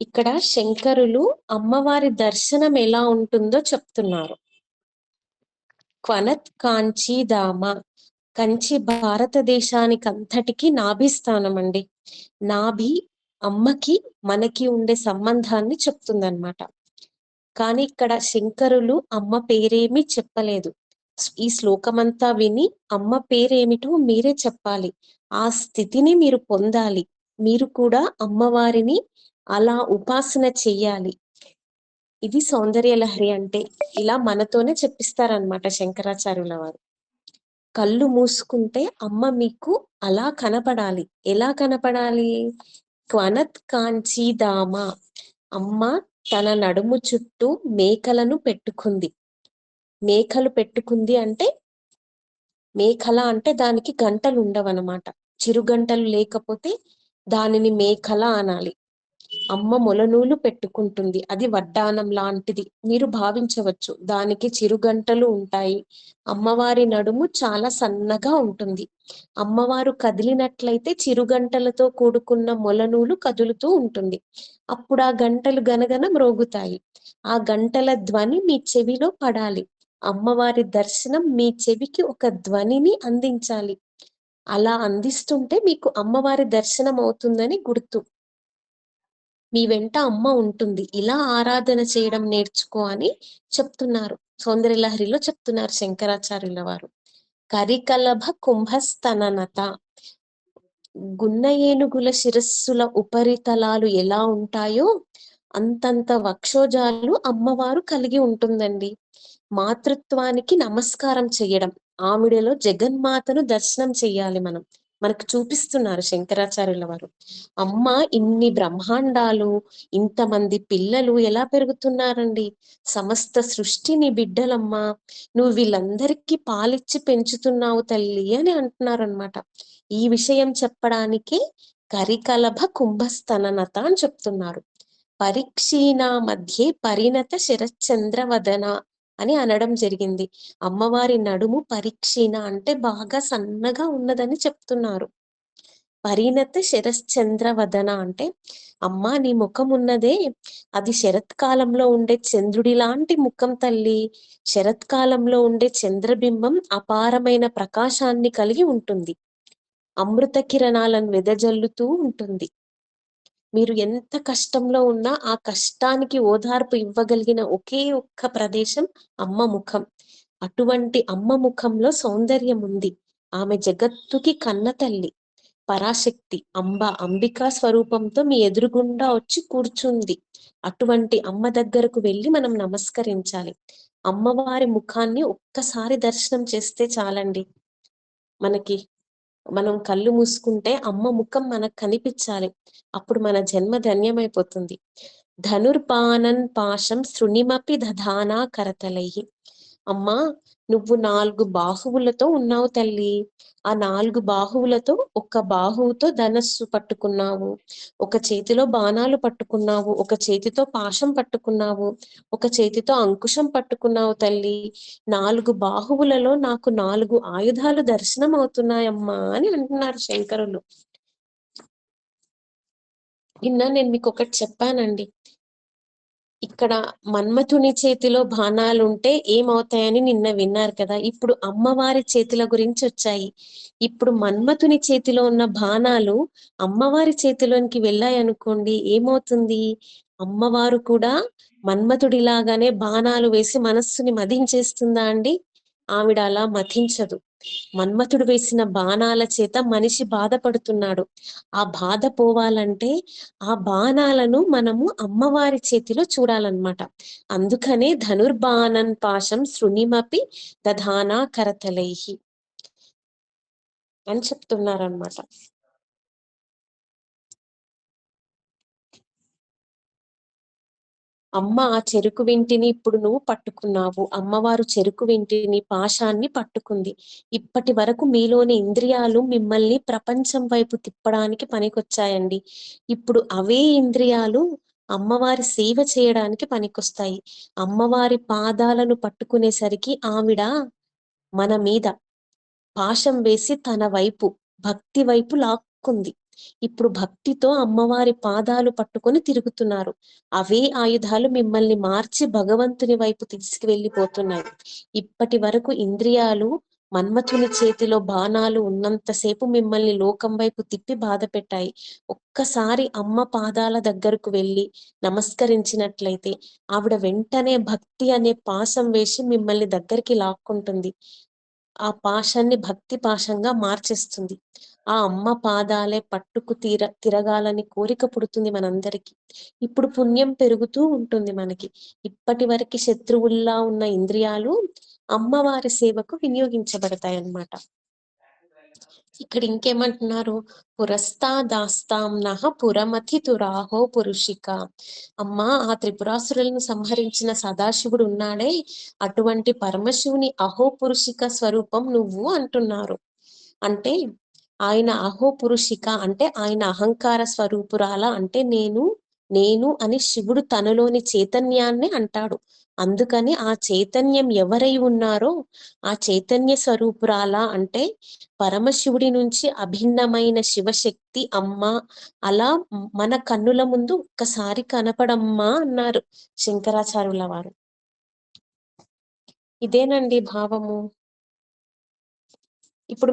ఇక్కడ శంకరులు అమ్మవారి దర్శనం ఎలా ఉంటుందో చెప్తున్నారు. క్వనత్ కాంచి దామ కంచి భారతదేశానికి అంతటికి నాభి స్థానం అండి నాభి అమ్మకి మనకి ఉండే సంబంధాన్ని చెప్తుందన్నమాట. కానీ ఇక్కడ శంకరులు అమ్మ పేరేమీ చెప్పలేదు. ఈ శ్లోకమంతా విని అమ్మ పేరేమిటో మీరే చెప్పాలి. ఆ స్థితిని మీరు పొందాలి. మీరు కూడా అమ్మవారిని అలా ఉపాసన చెయ్యాలి. ఇది సౌందర్య లహరి అంటే ఇలా మనతోనే చెప్పిస్తారనమాట శంకరాచార్యుల వారు. కళ్ళు మూసుకుంటే అమ్మ మీకు అలా కనపడాలి. ఎలా కనపడాలి? క్వనత్ కాంచీదామ అమ్మ తన నడుము చుట్టూ మేకలను పెట్టుకుంది. మేకలు పెట్టుకుంది అంటే మేకల అంటే దానికి గంటలు ఉండవన్నమాట. చిరుగంటలు లేకపోతే దానిని మేకల అనాలి. అమ్మ మొలనూలు పెట్టుకుంటుంది. అది వడ్డానం లాంటిది. మీరు భావించవచ్చు. దానికి చిరుగంటలు ఉంటాయి. అమ్మవారి నడుము చాలా సన్నగా ఉంటుంది. అమ్మవారు కదిలినట్లయితే చిరుగంటలతో కూడుకున్న మొలనూలు కదులుతూ ఉంటుంది. అప్పుడు ఆ గంటలు గనగన మ్రోగుతాయి. ఆ గంటల ధ్వని మీ చెవిలో పడాలి. అమ్మవారి దర్శనం మీ చెవికి ఒక ధ్వనిని అందించాలి. అలా అందిస్తుంటే మీకు అమ్మవారి దర్శనం అవుతుందని గుర్తు. మీ వెంట అమ్మ ఉంటుంది. ఇలా ఆరాధన చేయడం నేర్చుకో అని చెప్తున్నారు. సౌందర్యలహరిలో చెప్తున్నారు శంకరాచార్యుల వారు. కరికలభ కుంభస్తననత. గున్న ఏనుగుల శిరస్సుల ఉపరితలాలు ఎలా ఉంటాయో అంతంత వక్షోజాలు అమ్మవారు కలిగి ఉంటుందండి. మాతృత్వానికి నమస్కారం చేయడం. ఆవిడలో జగన్మాతను దర్శనం చేయాలి మనం. మనకు చూపిస్తున్నారు శంకరాచార్యుల వారు. అమ్మ ఇన్ని బ్రహ్మాండాలు ఇంతమంది పిల్లలు ఎలా పెరుగుతున్నారండి? సమస్త సృష్టిని బిడ్డలమ్మా నువ్వు వీళ్ళందరికీ పాలిచ్చి పెంచుతున్నావు తల్లి అని అంటున్నారనమాట ఈ విషయం చెప్పడానికి కరికలభ కుంభస్తననత అని చెప్తున్నారు. పరీక్షీణ మధ్య పరిణత శరచంద్రవదన అని అనడం జరిగింది. అమ్మవారి నడుము పరీక్షీణ అంటే బాగా సన్నగా ఉన్నదని చెప్తున్నారు. పరిణత శరశ్చంద్ర వదన అంటే అమ్మ నీ ముఖం ఉన్నదే. అది శరత్కాలంలో ఉండే చంద్రుడి లాంటి ముఖం తల్లి. శరత్కాలంలో ఉండే చంద్రబింబం అపారమైన ప్రకాశాన్ని కలిగి ఉంటుంది. అమృత కిరణాలను వెదజల్లుతూ ఉంటుంది. మీరు ఎంత కష్టంలో ఉన్నా ఆ కష్టానికి ఓదార్పు ఇవ్వగలిగిన ఒకే ఒక్క ప్రదేశం అమ్మ ముఖం. అటువంటి అమ్మ ముఖంలో సౌందర్యం ఉంది. ఆమె జగత్తుకి కన్న తల్లి. పరాశక్తి అంబ అంబికా స్వరూపంతో మీ ఎదురుగుండా వచ్చి కూర్చుంది. అటువంటి అమ్మ దగ్గరకు వెళ్ళి మనం నమస్కరించాలి. అమ్మవారి ముఖాన్ని ఒక్కసారి దర్శనం చేస్తే చాలండి. మనకి మనం కళ్ళు మూసుకుంటే అమ్మ ముఖం మనకు కనిపించాలి. అప్పుడు మన జన్మ ధన్యమైపోతుంది. ధనుర్పానన్ పాశం శృణిమపి దధానా కరతలై. అమ్మా నువ్వు నాలుగు బాహువులతో ఉన్నావు తల్లి. ఆ నాలుగు బాహువులతో ఒక బాహువుతో ధనస్సు పట్టుకున్నావు. ఒక చేతిలో బాణాలు పట్టుకున్నావు. ఒక చేతితో పాశం పట్టుకున్నావు. ఒక చేతితో అంకుశం పట్టుకున్నావు తల్లి. నాలుగు బాహువులలో నాకు నాలుగు ఆయుధాలు దర్శనం అవుతున్నాయమ్మా అని అంటున్నారు శంకరులు. నిన్న నేను మీకు ఒకటి చెప్పానండి. ఇక్కడ మన్మథుని చేతిలో బాణాలు ఉంటే ఏమవుతాయని నిన్న విన్నారు కదా. ఇప్పుడు అమ్మవారి చేతుల గురించి వచ్చాయి. ఇప్పుడు మన్మథుని చేతిలో ఉన్న బాణాలు అమ్మవారి చేతిలోనికి వెళ్ళాయి అనుకోండి ఏమవుతుంది? అమ్మవారు కూడా మన్మథుడిలాగానే బాణాలు వేసి మనస్సుని మదించేస్తుందా అండి? ఆవిడ అలా మతించదు మన్మథుడు వేసిన బాణాల చేత మనిషి బాధపడుతున్నాడు. ఆ బాధ పోవాలంటే ఆ బాణాలను మనము అమ్మవారి చేతిలో చూడాలన్నమాట. అందుకనే ధనుర్బాణన్ పాశం శృణిమపి దధానా కరతలైహి అని చెప్తున్నారనమాట అమ్మ ఆ చెరుకు వింటిని ఇప్పుడు నువ్వు పట్టుకున్నావు. అమ్మవారు చెరుకు వింటిని పాశాన్ని పట్టుకుంది. ఇప్పటి వరకు మీలోని ఇంద్రియాలు మిమ్మల్ని ప్రపంచం వైపు తిప్పడానికి పనికొచ్చాయండి. ఇప్పుడు అవే ఇంద్రియాలు అమ్మవారి సేవ చేయడానికి పనికొస్తాయి. అమ్మవారి పాదాలను పట్టుకునేసరికి ఆవిడ మన మీద పాశం వేసి తన వైపు భక్తి వైపు లాక్కుంది. ఇప్పుడు భక్తితో అమ్మవారి పాదాలు పట్టుకొని తిరుగుతున్నారు. అవే ఆయుధాలు మిమ్మల్ని మార్చి భగవంతుని వైపు తీసుకువెళ్ళిపోతున్నాయి. ఇప్పటి వరకు ఇంద్రియాలు మన్మథుని చేతిలో బాణాలు ఉన్నంతసేపు మిమ్మల్ని లోకం వైపు తిప్పి బాధ పెట్టాయి. ఒక్కసారి అమ్మ పాదాల దగ్గరకు వెళ్ళి నమస్కరించినట్లయితే ఆవిడ వెంటనే భక్తి అనే పాశం వేసి మిమ్మల్ని దగ్గరికి లాక్కుంటుంది. ఆ పాశాన్ని భక్తి పాశంగా మార్చేస్తుంది. ఆ అమ్మ పాదాలే పట్టుకు తీర తిరగాలని కోరిక పుడుతుంది మనందరికీ. ఇప్పుడు పుణ్యం పెరుగుతూ ఉంటుంది మనకి. ఇప్పటి వరకు శత్రువుల్లా ఉన్న ఇంద్రియాలు అమ్మవారి సేవకు వినియోగించబడతాయి అన్నమాట ఇక్కడ ఇంకేమంటున్నారు? పురస్తా దాస్తాం నహ పురమతి తురాహో పురుషిక. అమ్మా ఆ త్రిపురాసురులను సంహరించిన సదాశివుడు ఉన్నాడే. అటువంటి పరమశివుని అహో పురుషిక స్వరూపం నువ్వు అంటున్నారు. అంటే ఆయన అహో పురుషిక అంటే ఆయన అహంకార స్వరూపురాల అంటే నేను నేను అని శివుడు తనలోని చైతన్యాన్ని అంటాడు. అందుకని ఆ చైతన్యం ఎవరై ఉన్నారో ఆ చైతన్య స్వరూపురాల అంటే పరమశివుడి నుంచి అభిన్నమైన శివశక్తి అమ్మ అలా మన కన్నుల ముందు ఒక్కసారి కనపడమ్మా అన్నారు శంకరాచార్యుల వారు. ఇదేనండి భావము. ఇప్పుడు